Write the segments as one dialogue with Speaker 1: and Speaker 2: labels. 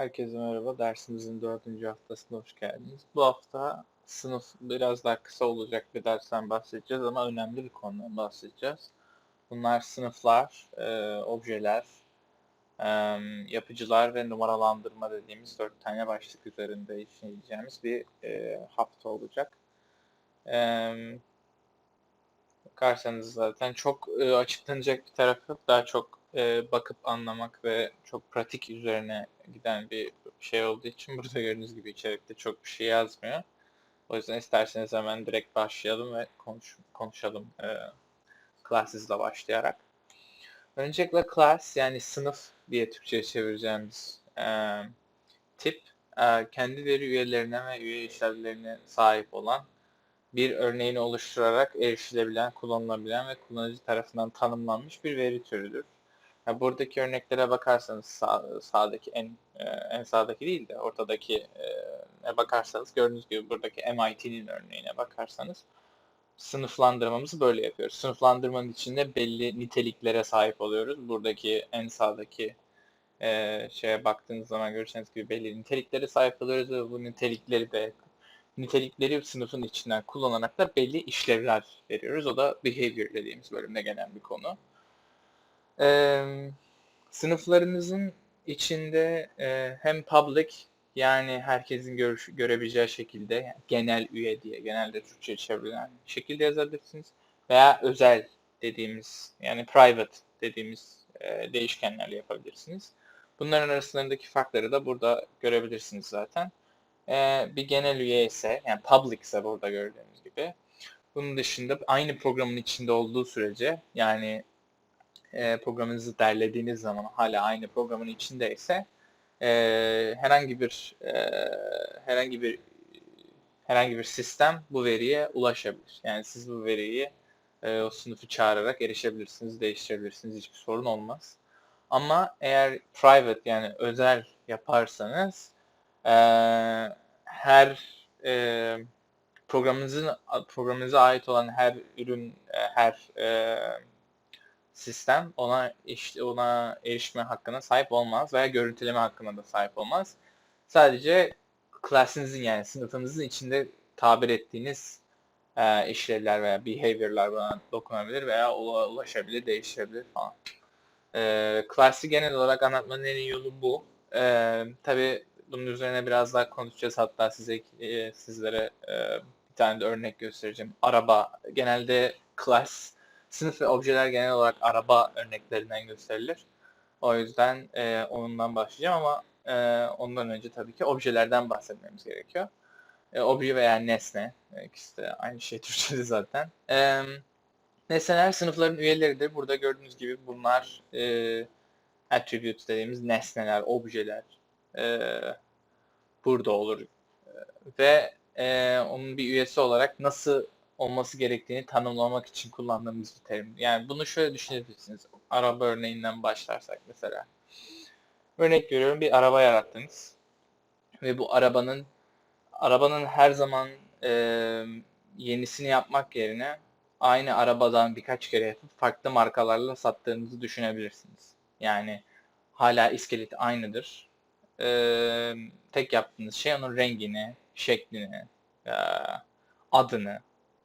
Speaker 1: Herkese merhaba. Dersimizin dördüncü haftasına hoş geldiniz. Bu hafta sınıf biraz daha kısa olacak bir dersten bahsedeceğiz ama önemli bir konudan bahsedeceğiz. Bunlar sınıflar, e, objeler, e, yapıcılar ve numaralandırma dediğimiz dört tane başlık üzerinde işleyeceğimiz bir e, hafta olacak. E, bakarsanız zaten çok e, açıklanacak bir taraf yok. Daha çok e, bakıp anlamak ve çok pratik üzerine giden bir şey olduğu için burada gördüğünüz gibi içerikte çok bir şey yazmıyor. O yüzden isterseniz hemen direkt başlayalım ve konuş, konuşalım e, classes'la başlayarak. Öncelikle class yani sınıf diye Türkçe'ye çevireceğimiz e, tip e, kendi veri üyelerine ve üye işlevlerine sahip olan bir örneğini oluşturarak erişilebilen, kullanılabilen ve kullanıcı tarafından tanımlanmış bir veri türüdür. Yani buradaki örneklere bakarsanız sağ, sağdaki en e, en sağdaki değil de ortadaki e, bakarsanız gördüğünüz gibi buradaki MIT'nin örneğine bakarsanız sınıflandırmamızı böyle yapıyoruz. Sınıflandırmanın içinde belli niteliklere sahip oluyoruz. Buradaki en sağdaki e, şeye baktığınız zaman göreceğiniz gibi belli niteliklere sahip oluyoruz ve bu nitelikleri de nitelikleri sınıfın içinden kullanarak da belli işlevler veriyoruz. O da behavior dediğimiz bölümde gelen bir konu. Ee, sınıflarınızın içinde e, hem public yani herkesin görüş, görebileceği şekilde yani genel üye diye genelde Türkçe çevrilen şekilde yazabilirsiniz. Veya özel dediğimiz yani private dediğimiz e, değişkenlerle yapabilirsiniz. Bunların arasındaki farkları da burada görebilirsiniz zaten. E, bir genel üye ise yani public ise burada gördüğünüz gibi. Bunun dışında aynı programın içinde olduğu sürece yani e, programınızı derlediğiniz zaman hala aynı programın içindeyse e, herhangi bir e, herhangi bir herhangi bir sistem bu veriye ulaşabilir. Yani siz bu veriyi e, o sınıfı çağırarak erişebilirsiniz, değiştirebilirsiniz. Hiçbir sorun olmaz. Ama eğer private yani özel yaparsanız e, her e, programınızın programınıza ait olan her ürün, e, her e, sistem ona işte ona erişme hakkına sahip olmaz veya görüntüleme hakkına da sahip olmaz. Sadece class'inizin yani sınıfınızın içinde tabir ettiğiniz e, işlevler veya behavior'lar buna dokunabilir veya ulaşabilir, değiştirebilir falan. E, class'i genel olarak anlatmanın en iyi yolu bu. E, Tabi bunun üzerine biraz daha konuşacağız. Hatta size e, sizlere e, bir tane de örnek göstereceğim. Araba genelde class Sınıf ve objeler genel olarak araba örneklerinden gösterilir. O yüzden e, onundan başlayacağım ama e, ondan önce tabii ki objelerden bahsetmemiz gerekiyor. E, obje veya nesne, e, ikisi de aynı şey Türkçe'de zaten. E, nesneler sınıfların üyeleridir. Burada gördüğünüz gibi bunlar e, attributes dediğimiz nesneler, objeler e, burada olur. E, ve e, onun bir üyesi olarak nasıl olması gerektiğini tanımlamak için kullandığımız bir terim. Yani bunu şöyle düşünebilirsiniz. Araba örneğinden başlarsak mesela. Örnek veriyorum bir araba yarattınız. Ve bu arabanın arabanın her zaman e, yenisini yapmak yerine aynı arabadan birkaç kere yapıp farklı markalarla sattığınızı düşünebilirsiniz. Yani hala iskeleti aynıdır. E, tek yaptığınız şey onun rengini, şeklini, e, adını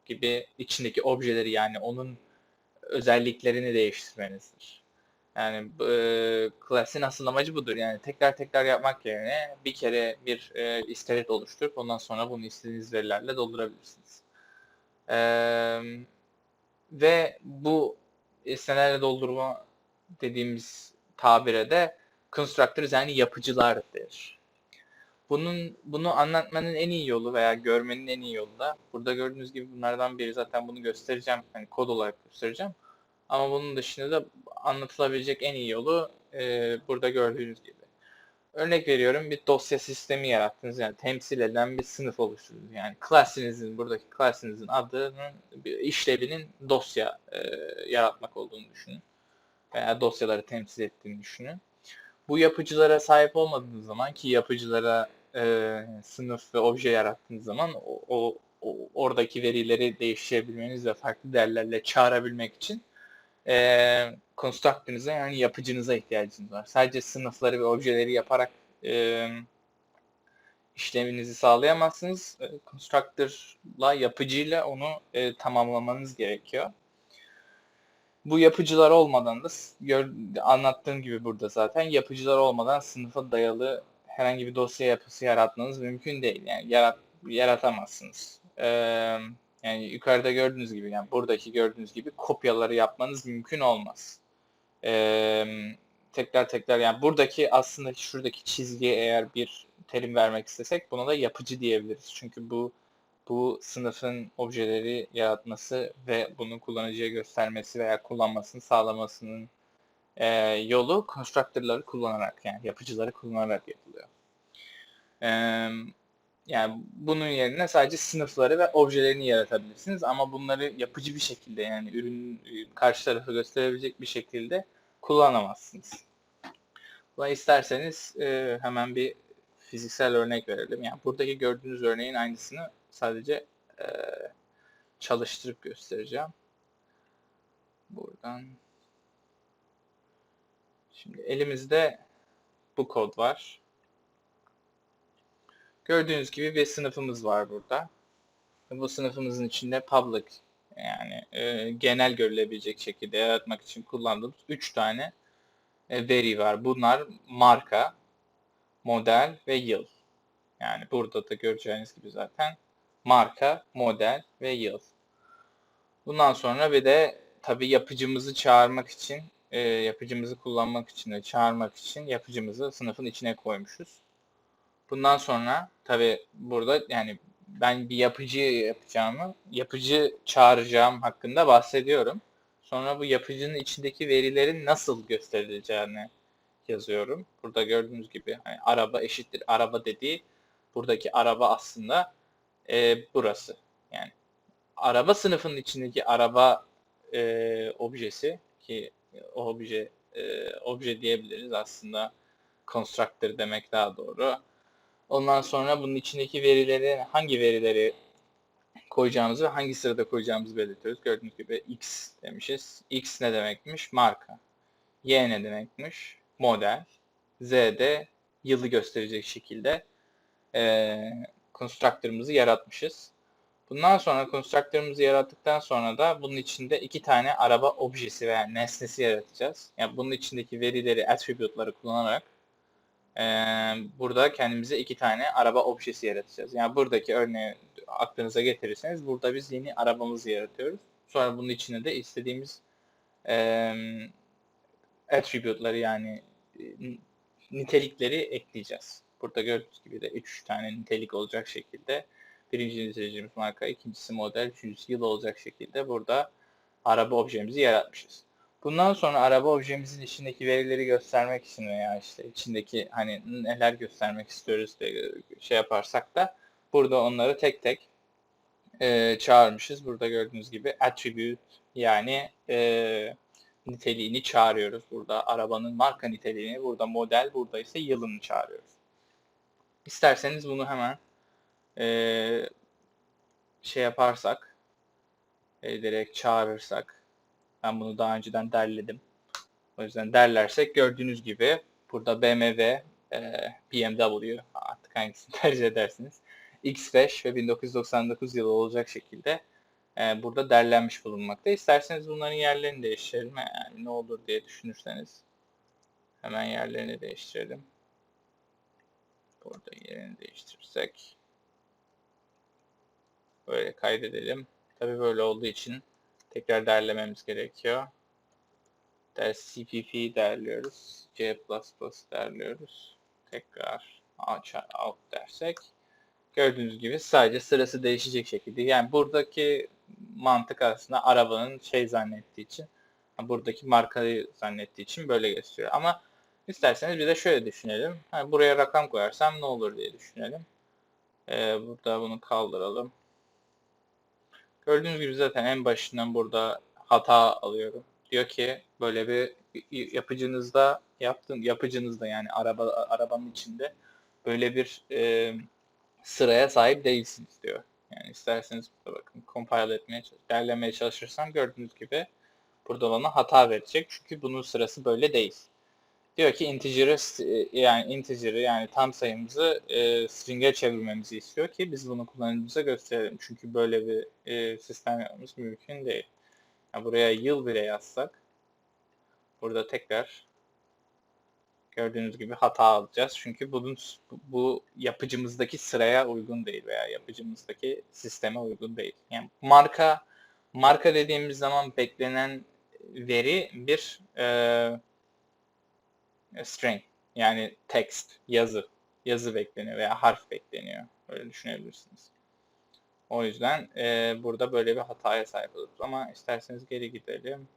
Speaker 1: gibi içindeki objeleri yani onun özelliklerini değiştirmenizdir. Yani e, klasin asıl amacı budur. Yani tekrar tekrar yapmak yerine bir kere bir e, iskelet oluşturup ondan sonra bunu istediğiniz verilerle doldurabilirsiniz. E, ve bu istenelerle doldurma dediğimiz tabire de constructors yani yapıcılar denir. Bunun bunu anlatmanın en iyi yolu veya görmenin en iyi yolu da burada gördüğünüz gibi bunlardan biri zaten bunu göstereceğim. Yani kod olarak göstereceğim. Ama bunun dışında da anlatılabilecek en iyi yolu e, burada gördüğünüz gibi. Örnek veriyorum bir dosya sistemi yarattınız. Yani temsil eden bir sınıf oluşturdunuz. Yani klassinizin buradaki klassinizin adının işlevinin dosya e, yaratmak olduğunu düşünün. Veya dosyaları temsil ettiğini düşünün bu yapıcılara sahip olmadığınız zaman ki yapıcılara e, sınıf ve obje yarattığınız zaman o, o, o oradaki verileri değiştirebilmeniz ve farklı değerlerle çağırabilmek için e, construct'ınıza yani yapıcınıza ihtiyacınız var. Sadece sınıfları ve objeleri yaparak e, işleminizi sağlayamazsınız. E, Constructor'la yapıcıyla onu e, tamamlamanız gerekiyor. Bu yapıcılar olmadan da gör, anlattığım gibi burada zaten yapıcılar olmadan sınıfa dayalı herhangi bir dosya yapısı yaratmanız mümkün değil. Yani yarat, yaratamazsınız. Ee, yani yukarıda gördüğünüz gibi yani buradaki gördüğünüz gibi kopyaları yapmanız mümkün olmaz. Ee, tekrar tekrar yani buradaki aslında şuradaki çizgiye eğer bir terim vermek istesek buna da yapıcı diyebiliriz. Çünkü bu bu sınıfın objeleri yaratması ve bunu kullanıcıya göstermesi veya kullanmasını sağlamasının e, yolu constructor'ları kullanarak yani yapıcıları kullanarak yapılıyor. E, yani bunun yerine sadece sınıfları ve objelerini yaratabilirsiniz ama bunları yapıcı bir şekilde yani ürün karşı tarafa gösterebilecek bir şekilde kullanamazsınız. Buna isterseniz e, hemen bir fiziksel örnek verelim. Yani buradaki gördüğünüz örneğin aynısını sadece e, çalıştırıp göstereceğim. Buradan. Şimdi elimizde bu kod var. Gördüğünüz gibi bir sınıfımız var burada. Bu sınıfımızın içinde public yani e, genel görülebilecek şekilde yaratmak için kullandığımız 3 tane e, veri var. Bunlar marka, model ve yıl. Yani burada da göreceğiniz gibi zaten marka, model ve yıl. Bundan sonra bir de tabii yapıcımızı çağırmak için, e, yapıcımızı kullanmak için ve çağırmak için yapıcımızı sınıfın içine koymuşuz. Bundan sonra tabii burada yani ben bir yapıcı yapacağımı, yapıcı çağıracağım hakkında bahsediyorum. Sonra bu yapıcının içindeki verilerin nasıl gösterileceğini yazıyorum. Burada gördüğünüz gibi hani araba eşittir araba dediği buradaki araba aslında e, burası. Yani araba sınıfının içindeki araba e, objesi ki o obje e, obje diyebiliriz aslında constructor demek daha doğru. Ondan sonra bunun içindeki verileri hangi verileri koyacağımızı hangi sırada koyacağımızı belirtiyoruz. Gördüğünüz gibi X demişiz. X ne demekmiş? Marka. Y ne demekmiş? Model. Z de yılı gösterecek şekilde e, constructor'ımızı yaratmışız. Bundan sonra constructor'ımızı yarattıktan sonra da bunun içinde iki tane araba objesi veya nesnesi yaratacağız. Yani bunun içindeki verileri, attribute'ları kullanarak e, burada kendimize iki tane araba objesi yaratacağız. Yani buradaki örneği aklınıza getirirseniz burada biz yeni arabamızı yaratıyoruz. Sonra bunun içine de istediğimiz e, attribute'ları yani nitelikleri ekleyeceğiz. Burada gördüğünüz gibi de 3 tane nitelik olacak şekilde birinci nitelicimiz marka, ikincisi model, üçüncüsü yıl olacak şekilde burada araba objemizi yaratmışız. Bundan sonra araba objemizin içindeki verileri göstermek için veya işte içindeki hani neler göstermek istiyoruz diye şey yaparsak da burada onları tek tek e, çağırmışız. Burada gördüğünüz gibi attribute yani e, niteliğini çağırıyoruz. Burada arabanın marka niteliğini, burada model, burada ise yılını çağırıyoruz. İsterseniz bunu hemen e, şey yaparsak, e, direkt çağırırsak, ben bunu daha önceden derledim. O yüzden derlersek gördüğünüz gibi burada BMW, e, BMW artık hangisini tercih edersiniz. X5 ve 1999 yılı olacak şekilde e, burada derlenmiş bulunmakta. İsterseniz bunların yerlerini değiştirelim. Yani ne olur diye düşünürseniz hemen yerlerini değiştirelim. Burada yerini değiştirirsek böyle kaydedelim. Tabi böyle olduğu için tekrar derlememiz gerekiyor. Der CPP derliyoruz. C++ derliyoruz. Tekrar out dersek gördüğünüz gibi sadece sırası değişecek şekilde. Yani buradaki mantık aslında arabanın şey zannettiği için buradaki markayı zannettiği için böyle gösteriyor. Ama isterseniz bir de şöyle düşünelim. Hani buraya rakam koyarsam ne olur diye düşünelim. Ee, burada bunu kaldıralım. Gördüğünüz gibi zaten en başından burada hata alıyorum. Diyor ki böyle bir yapıcınızda yaptığın yapıcınızda yani araba arabanın içinde böyle bir e, sıraya sahip değilsiniz diyor. Yani isterseniz burada bakın compile etmeye, derlemeye çalışırsam gördüğünüz gibi burada bana hata verecek. Çünkü bunun sırası böyle değil. Diyor ki integer'ı st- yani integer'ı yani tam sayımızı e, string'e çevirmemizi istiyor ki biz bunu kullanıcımıza gösterelim. Çünkü böyle bir e, sistem yapmamız mümkün değil. Yani buraya yıl bile yazsak burada tekrar gördüğünüz gibi hata alacağız. Çünkü bunun bu- bu yapıcımızdaki sıraya uygun değil veya yapıcımızdaki sisteme uygun değil. Yani marka marka dediğimiz zaman beklenen veri bir e, string yani text, yazı, yazı bekleniyor veya harf bekleniyor. Öyle düşünebilirsiniz. O yüzden e, burada böyle bir hataya sahip oluruz. Ama isterseniz geri gidelim.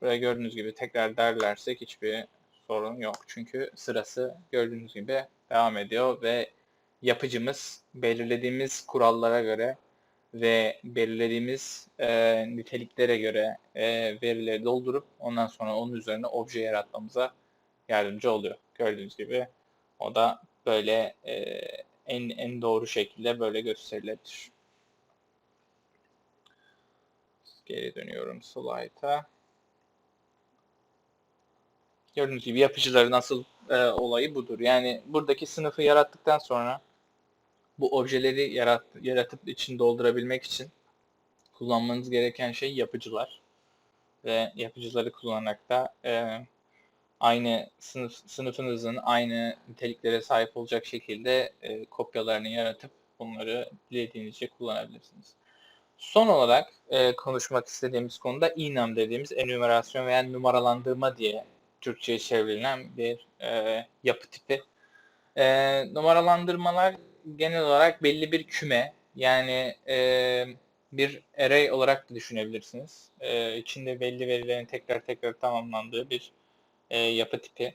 Speaker 1: Buraya gördüğünüz gibi tekrar derlersek hiçbir sorun yok. Çünkü sırası gördüğünüz gibi devam ediyor ve yapıcımız belirlediğimiz kurallara göre ve belirlediğimiz e, niteliklere göre e, verileri doldurup ondan sonra onun üzerine obje yaratmamıza yardımcı oluyor. Gördüğünüz gibi o da böyle e, en en doğru şekilde böyle gösterilebilir. Geri dönüyorum slide'a. Gördüğünüz gibi yapıcıların asıl e, olayı budur. Yani buradaki sınıfı yarattıktan sonra bu objeleri yarat, yaratıp için doldurabilmek için kullanmanız gereken şey yapıcılar. Ve yapıcıları kullanarak da e, aynı sınıf sınıfınızın aynı niteliklere sahip olacak şekilde e, kopyalarını yaratıp bunları dilediğinizce kullanabilirsiniz. Son olarak e, konuşmak istediğimiz konuda enum dediğimiz enümerasyon veya numaralandırma diye Türkçe'ye çevrilen bir e, yapı tipi. E, numaralandırmalar genel olarak belli bir küme yani e, bir array olarak da düşünebilirsiniz. E, içinde belli verilerin tekrar tekrar tamamlandığı bir e, yapı tipi.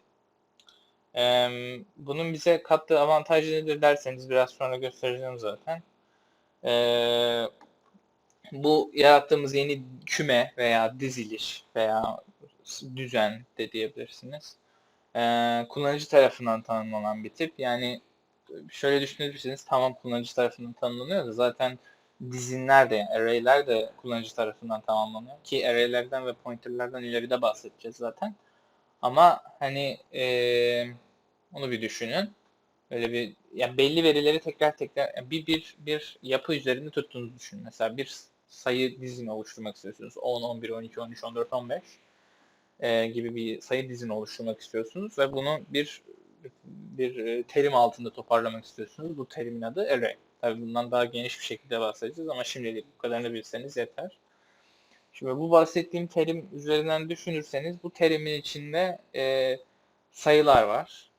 Speaker 1: E, bunun bize kattığı avantajı nedir derseniz biraz sonra göstereceğim zaten. E, bu yarattığımız yeni küme veya diziliş veya düzen de diyebilirsiniz. E, kullanıcı tarafından tanımlanan bir tip. Yani şöyle düşünebilirsiniz. Tamam kullanıcı tarafından tanımlanıyor da zaten dizinler de yani array'ler de kullanıcı tarafından tamamlanıyor. Ki array'lerden ve pointer'lardan ileride bahsedeceğiz zaten. Ama hani e, onu bir düşünün. Öyle bir ya belli verileri tekrar tekrar yani bir bir bir yapı üzerinde tuttuğunuzu düşünün. Mesela bir sayı dizini oluşturmak istiyorsunuz. 10, 11, 12, 13, 14, 15 e, gibi bir sayı dizini oluşturmak istiyorsunuz ve bunu bir bir terim altında toparlamak istiyorsunuz. Bu terimin adı array. Tabii bundan daha geniş bir şekilde bahsedeceğiz ama şimdilik bu kadarını bilseniz yeter. Şimdi bu bahsettiğim terim üzerinden düşünürseniz bu terimin içinde e, sayılar var.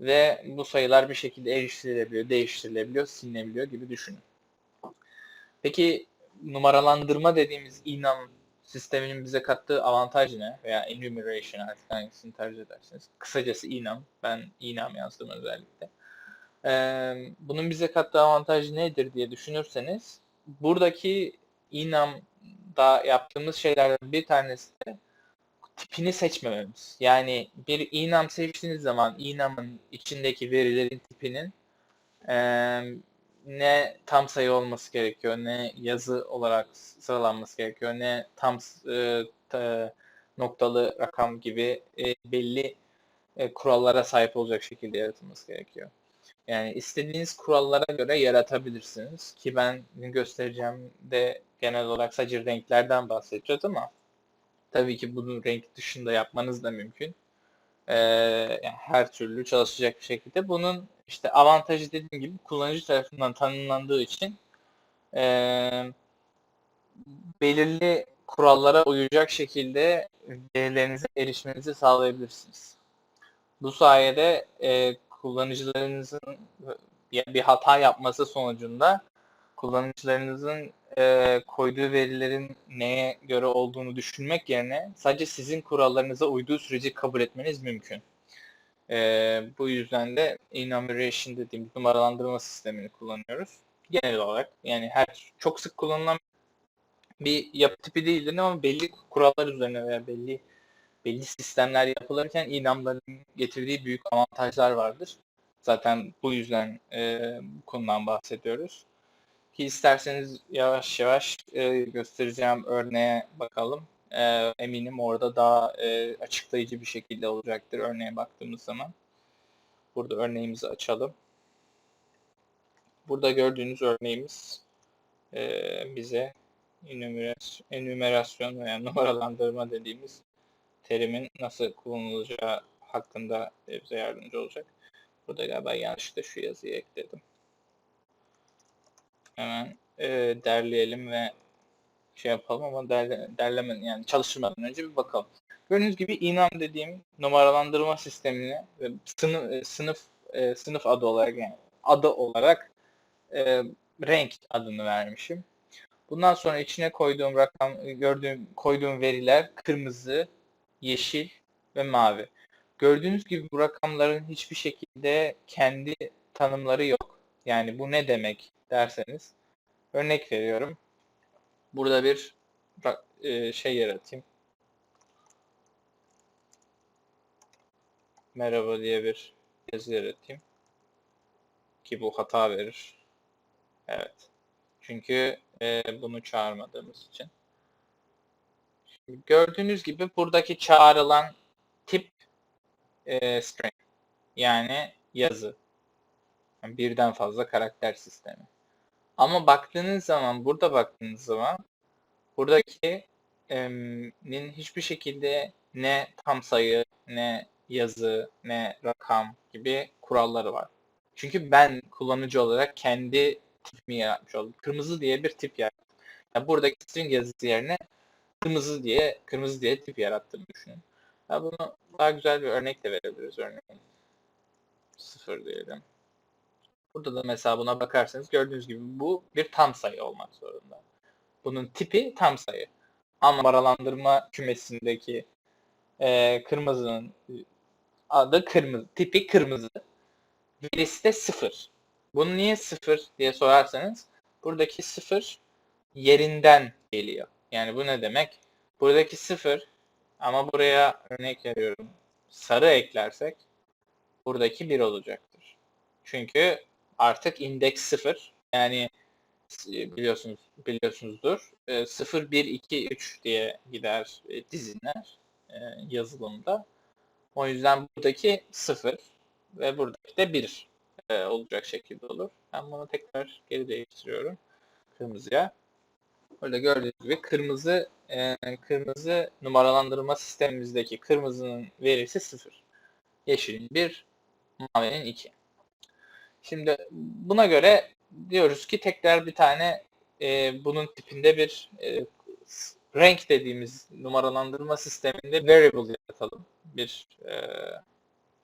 Speaker 1: Ve bu sayılar bir şekilde eriştirilebiliyor, değiştirilebiliyor, silinebiliyor gibi düşünün. Peki numaralandırma dediğimiz enum sisteminin bize kattığı avantaj ne? Veya enumeration artık hangisini tercih edersiniz. Kısacası enum. Ben enum yazdım özellikle. Ee, bunun bize kattığı avantaj nedir diye düşünürseniz buradaki enum'da yaptığımız şeylerden bir tanesi de tipini seçmememiz. Yani bir enum seçtiğiniz zaman enum'ın içindeki verilerin tipinin e, ne tam sayı olması gerekiyor, ne yazı olarak sıralanması gerekiyor, ne tam e, ta, noktalı rakam gibi e, belli e, kurallara sahip olacak şekilde yaratılması gerekiyor. Yani istediğiniz kurallara göre yaratabilirsiniz. Ki ben göstereceğim de genel olarak sadece renklerden bahsedeceğiz ama tabii ki bunu renk dışında yapmanız da mümkün. Ee, yani her türlü çalışacak bir şekilde. Bunun işte avantajı dediğim gibi kullanıcı tarafından tanımlandığı için e, belirli kurallara uyacak şekilde verilerinize erişmenizi sağlayabilirsiniz. Bu sayede e, kullanıcılarınızın bir hata yapması sonucunda kullanıcılarınızın e, koyduğu verilerin neye göre olduğunu düşünmek yerine sadece sizin kurallarınıza uyduğu süreci kabul etmeniz mümkün. E, bu yüzden de enumeration dediğimiz numaralandırma sistemini kullanıyoruz. Genel olarak yani her çok sık kullanılan bir yapı tipi değildir ama belli kurallar üzerine veya belli belli sistemler yapılırken enumların getirdiği büyük avantajlar vardır. Zaten bu yüzden e, bu konudan bahsediyoruz. Ki isterseniz yavaş yavaş e, göstereceğim örneğe bakalım. Ee, eminim orada daha e, açıklayıcı bir şekilde olacaktır örneğe baktığımız zaman. Burada örneğimizi açalım. Burada gördüğünüz örneğimiz e, bize enümerasyon, veya numaralandırma dediğimiz terimin nasıl kullanılacağı hakkında e, bize yardımcı olacak. Burada galiba yanlışlıkla şu yazıyı ekledim. Hemen e, derleyelim ve şey yapalım ama derle, derleme yani çalıştırmadan önce bir bakalım. Gördüğünüz gibi inam dediğim numaralandırma sistemini ve sınıf e, sınıf e, sınıf adı olarak yani adı olarak e, renk adını vermişim. Bundan sonra içine koyduğum rakam gördüğüm koyduğum veriler kırmızı, yeşil ve mavi. Gördüğünüz gibi bu rakamların hiçbir şekilde kendi tanımları yok. Yani bu ne demek derseniz örnek veriyorum. Burada bir e, şey yaratayım. Merhaba diye bir yazı yaratayım. Ki bu hata verir. Evet. Çünkü e, bunu çağırmadığımız için. Şimdi gördüğünüz gibi buradaki çağrılan tip e, string. Yani yazı. Birden fazla karakter sistemi. Ama baktığınız zaman, burada baktığınız zaman buradaki nin hiçbir şekilde ne tam sayı, ne yazı, ne rakam gibi kuralları var. Çünkü ben kullanıcı olarak kendi tipimi yaratmış oldum. Kırmızı diye bir tip yarattım. Yani buradaki string yazısı yerine kırmızı diye kırmızı diye tip yarattığımı düşünün. Ya bunu daha güzel bir örnek de verebiliriz örneğin. Sıfır diyelim. Burada da mesela buna bakarsanız gördüğünüz gibi bu bir tam sayı olmak zorunda. Bunun tipi tam sayı. Ama numaralandırma kümesindeki e, kırmızının adı kırmızı, tipi kırmızı. Verisi de sıfır. Bunu niye sıfır diye sorarsanız buradaki sıfır yerinden geliyor. Yani bu ne demek? Buradaki sıfır ama buraya örnek veriyorum sarı eklersek buradaki bir olacaktır. Çünkü artık indeks sıfır. Yani e, biliyorsunuz biliyorsunuzdur. 0 1 2 3 diye gider e, dizinler e, yazılımda. O yüzden buradaki 0 ve buradaki de 1 olacak şekilde olur. Ben bunu tekrar geri değiştiriyorum kırmızıya. Burada gördüğünüz gibi kırmızı kırmızı numaralandırma sistemimizdeki kırmızının verisi 0. Yeşilin 1, mavinin 2. Şimdi buna göre diyoruz ki tekrar bir tane e, bunun tipinde bir e, renk dediğimiz numaralandırma sisteminde variable yaratalım. Bir e,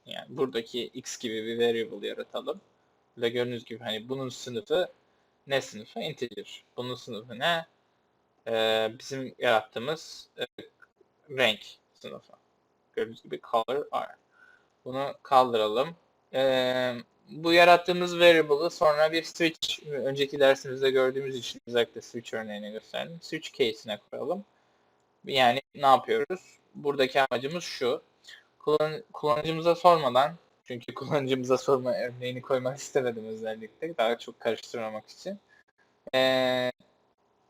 Speaker 1: yani buradaki x gibi bir variable yaratalım. Burada gördüğünüz gibi hani bunun sınıfı ne sınıfı? Integer. Bunun sınıfı ne? E, bizim yarattığımız e, renk sınıfı. Gördüğünüz gibi color R. Bunu kaldıralım. Eee bu yarattığımız variable'ı sonra bir switch, önceki dersimizde gördüğümüz için özellikle switch örneğini gösterdim. Switch case'ine koyalım. Yani ne yapıyoruz? Buradaki amacımız şu. Kullan kullanıcımıza sormadan, çünkü kullanıcımıza sorma örneğini koymak istemedim özellikle. Daha çok karıştırmamak için. Ee,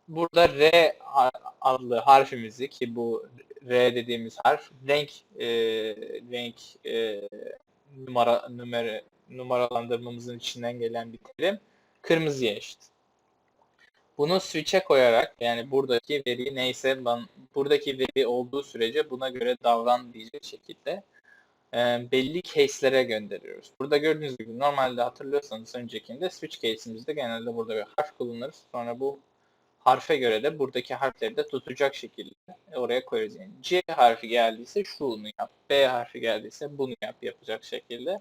Speaker 1: burada R adlı harfimizi ki bu R dediğimiz harf renk e, renk e, numara numara numaralandırmamızın içinden gelen bir terim kırmızıya eşit. Bunu switch'e koyarak yani buradaki veri neyse ben, buradaki veri olduğu sürece buna göre davran diyecek şekilde e, belli case'lere gönderiyoruz. Burada gördüğünüz gibi normalde hatırlıyorsanız öncekinde switch case'imizde genelde burada bir harf kullanırız. Sonra bu harfe göre de buradaki harfleri de tutacak şekilde oraya koyarız. Yani C harfi geldiyse şunu yap, B harfi geldiyse bunu yap yapacak şekilde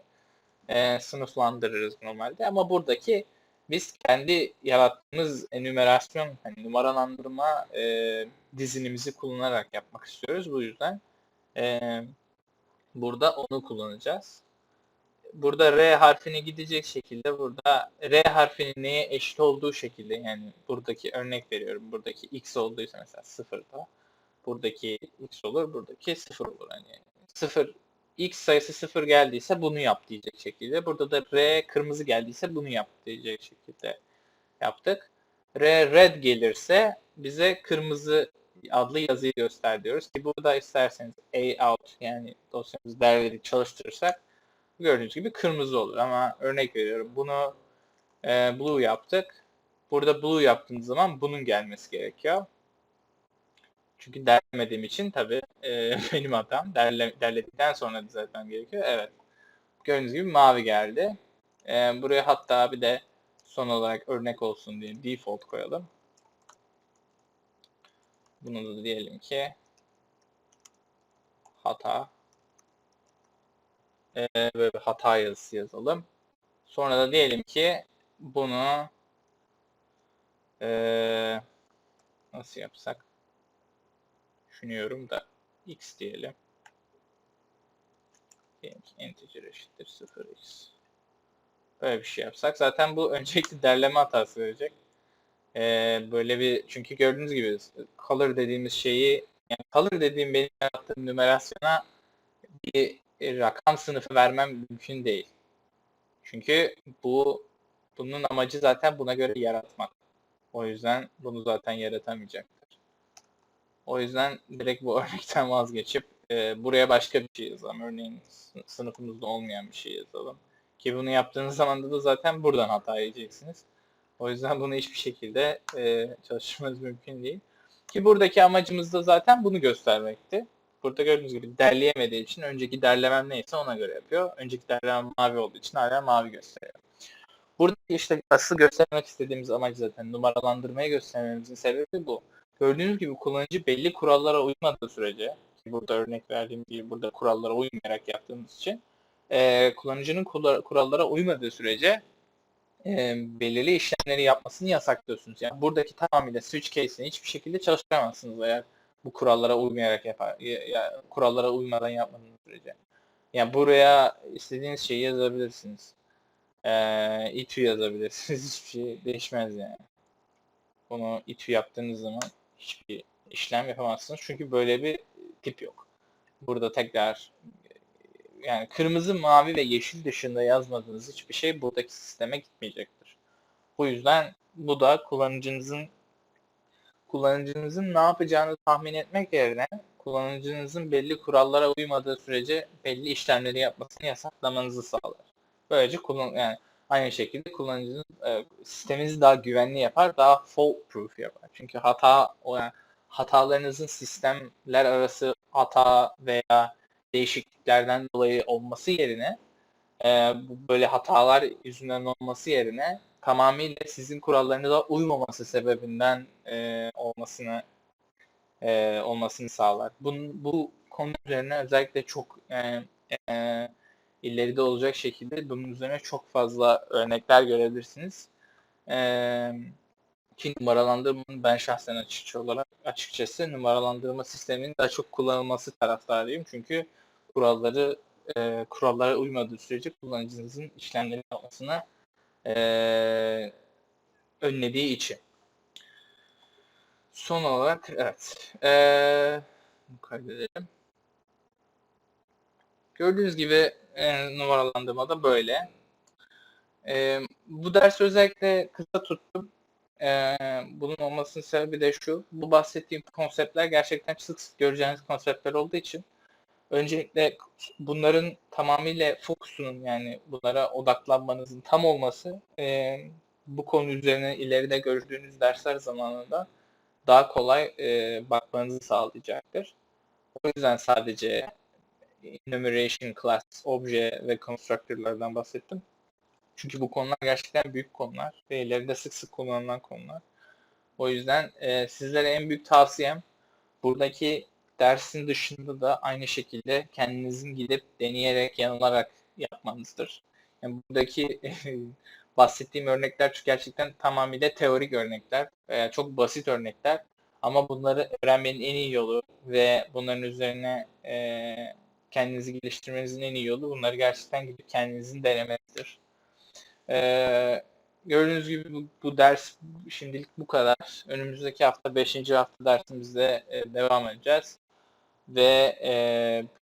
Speaker 1: e, sınıflandırırız normalde. Ama buradaki biz kendi yarattığımız enümerasyon, yani numaralandırma e, dizinimizi kullanarak yapmak istiyoruz. Bu yüzden e, burada onu kullanacağız. Burada R harfine gidecek şekilde burada R harfinin neye eşit olduğu şekilde yani buradaki örnek veriyorum. Buradaki X olduysa mesela sıfırda buradaki X olur, buradaki sıfır olur. Hani sıfır x sayısı 0 geldiyse bunu yap diyecek şekilde. Burada da r kırmızı geldiyse bunu yap diyecek şekilde yaptık. R red gelirse bize kırmızı adlı yazıyı göster diyoruz ki burada isterseniz A out yani dosyamızı derleyip çalıştırırsak gördüğünüz gibi kırmızı olur ama örnek veriyorum bunu e, blue yaptık. Burada blue yaptığınız zaman bunun gelmesi gerekiyor. Çünkü derlemediğim için tabi benim hatam. Derle, derledikten sonra düzeltmem gerekiyor. Evet. Gördüğünüz gibi mavi geldi. E, buraya hatta bir de son olarak örnek olsun diye default koyalım. Bunu da diyelim ki hata e, böyle bir hata yazısı yazalım. Sonra da diyelim ki bunu e, nasıl yapsak düşünüyorum da x diyelim. Diyelim ki integer eşittir 0x. Böyle bir şey yapsak zaten bu öncelikli derleme hatası verecek. Ee, böyle bir çünkü gördüğünüz gibi color dediğimiz şeyi yani color dediğim benim yarattığım numerasyona bir rakam sınıfı vermem mümkün değil. Çünkü bu bunun amacı zaten buna göre yaratmak. O yüzden bunu zaten yaratamayacaktır. O yüzden direkt bu örnekten vazgeçip e, buraya başka bir şey yazalım. Örneğin sınıfımızda olmayan bir şey yazalım. Ki bunu yaptığınız zaman da zaten buradan hata yiyeceksiniz. O yüzden bunu hiçbir şekilde e, çalıştırmanız mümkün değil. Ki buradaki amacımız da zaten bunu göstermekti. Burada gördüğünüz gibi derleyemediği için önceki derlemem neyse ona göre yapıyor. Önceki derlemem mavi olduğu için hala mavi gösteriyor. Burada işte asıl göstermek istediğimiz amaç zaten numaralandırmayı göstermemizin sebebi bu. Gördüğünüz gibi kullanıcı belli kurallara uymadığı sürece, burada örnek verdiğim gibi burada kurallara uymayarak yaptığımız için, e, kullanıcının kurallara uymadığı sürece e, belirli işlemleri yapmasını yasaklıyorsunuz. Yani buradaki tamamıyla switch case'ini hiçbir şekilde çalıştıramazsınız eğer bu kurallara uymayarak yapar, ya, ya, kurallara uymadan yapmadığınız sürece. Yani buraya istediğiniz şeyi yazabilirsiniz. Ee, itü yazabilirsiniz. Hiçbir şey değişmez yani. Bunu itü yaptığınız zaman hiçbir işlem yapamazsınız. Çünkü böyle bir tip yok. Burada tekrar yani kırmızı, mavi ve yeşil dışında yazmadığınız hiçbir şey buradaki sisteme gitmeyecektir. Bu yüzden bu da kullanıcınızın kullanıcınızın ne yapacağını tahmin etmek yerine kullanıcınızın belli kurallara uymadığı sürece belli işlemleri yapmasını yasaklamanızı sağlar. Böylece kullan yani aynı şekilde kullanıcınız e, sisteminizi daha güvenli yapar, daha fault proof yapar. Çünkü hata yani hatalarınızın sistemler arası hata veya değişikliklerden dolayı olması yerine e, böyle hatalar yüzünden olması yerine tamamıyla sizin kurallarınıza uymaması sebebinden e, olmasını e, olmasını sağlar. Bunun, bu konu üzerine özellikle çok e, e, ileride olacak şekilde bunun üzerine çok fazla örnekler görebilirsiniz. E, ki numaralandırmanın ben şahsen açıkça olarak açıkçası numaralandırma sisteminin daha çok kullanılması taraftarıyım. Çünkü kuralları e, kurallara uymadığı sürece kullanıcınızın işlemleri yapmasına e, önlediği için. Son olarak evet. E, kaydedelim. Gördüğünüz gibi e, numaralandırma da böyle. E, bu ders özellikle kısa tuttum. E, bunun olmasının sebebi de şu. Bu bahsettiğim konseptler gerçekten sık sık göreceğiniz konseptler olduğu için öncelikle bunların tamamıyla fokusunun yani bunlara odaklanmanızın tam olması e, bu konu üzerine ileride gördüğünüz dersler zamanında daha kolay e, bakmanızı sağlayacaktır. O yüzden sadece enumeration, class, obje ve constructor'lardan bahsettim. Çünkü bu konular gerçekten büyük konular ve ileride sık sık kullanılan konular. O yüzden e, sizlere en büyük tavsiyem buradaki dersin dışında da aynı şekilde kendinizin gidip deneyerek, yanılarak yapmanızdır. Yani buradaki bahsettiğim örnekler gerçekten tamamıyla teorik örnekler veya çok basit örnekler. Ama bunları öğrenmenin en iyi yolu ve bunların üzerine e, kendinizi geliştirmenizin en iyi yolu bunları gerçekten gidip kendinizin denemesidir. E, gördüğünüz gibi bu, bu ders şimdilik bu kadar. Önümüzdeki hafta 5. hafta dersimizde e, devam edeceğiz ve e,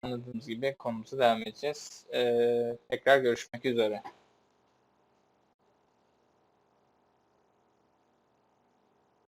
Speaker 1: anladığımız gibi konumuza devam edeceğiz. E, tekrar görüşmek üzere.